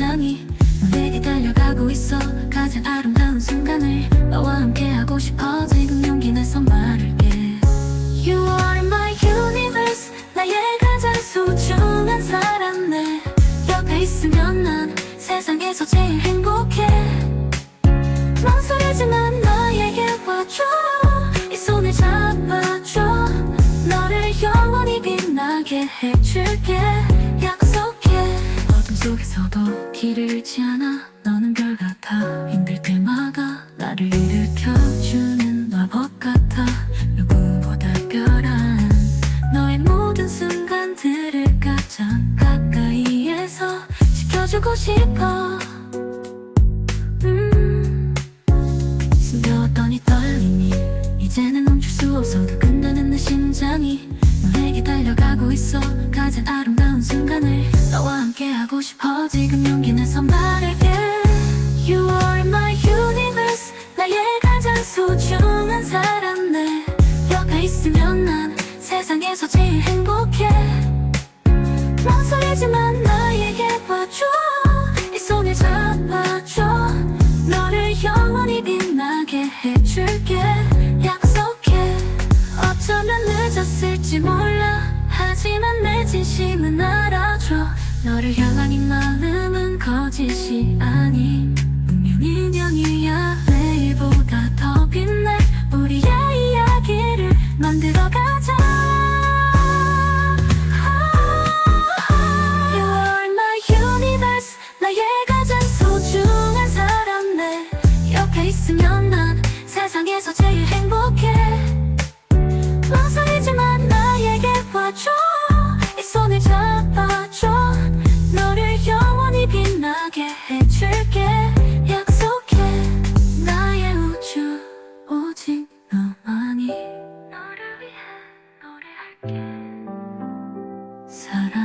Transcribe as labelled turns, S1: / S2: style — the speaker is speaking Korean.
S1: 내 심장이 너에게 달려가고 있어. 가장 아름다운 순간을 너와 함께 하고 싶어. 지금 용기 내서 말할게. You are my universe. 나의 가장 소중한 사람 내 옆에 있으면 난 세상에서 제일 행복해. 망설이지만 나에게 와줘. 이 손을 잡아줘. 너를 영원히 빛나게 해줄게 속에서도 길을 잃지 않아 너는 별 같아. 힘들 때마다 나를 일으켜주는 마법 같아. 누구보다 별한 너의 모든 순간들을 가장 가까이에서 지켜주고 싶어. 음. 숨겨왔던 이 떨림이 이제는 멈출 수 없어 두근대는 내 심장이 가장 아름다운 순간을 너와 함께 하고 싶어. 지금 용기 내서 말할게. You are my universe. 나의 가장 소중한 사람. 내 옆에 있으면 난 세상에서 제일 행복해. 망설이지만 나에게 와줘. 이 손을 잡아줘. 너를 영원히 빛나게 해줄게. 약속해. 어쩌면 늦었을지 몰라 진심은 알아줘. 너를 향한 이 마음은 거짓이 아닌 분명 인연이야 내일보다 더 빛날 우리의 이야기를 만들어가자. You are my universe. 나의 가장 소중한 사람 내 옆에 있으면 난 세상에서 제일 사랑.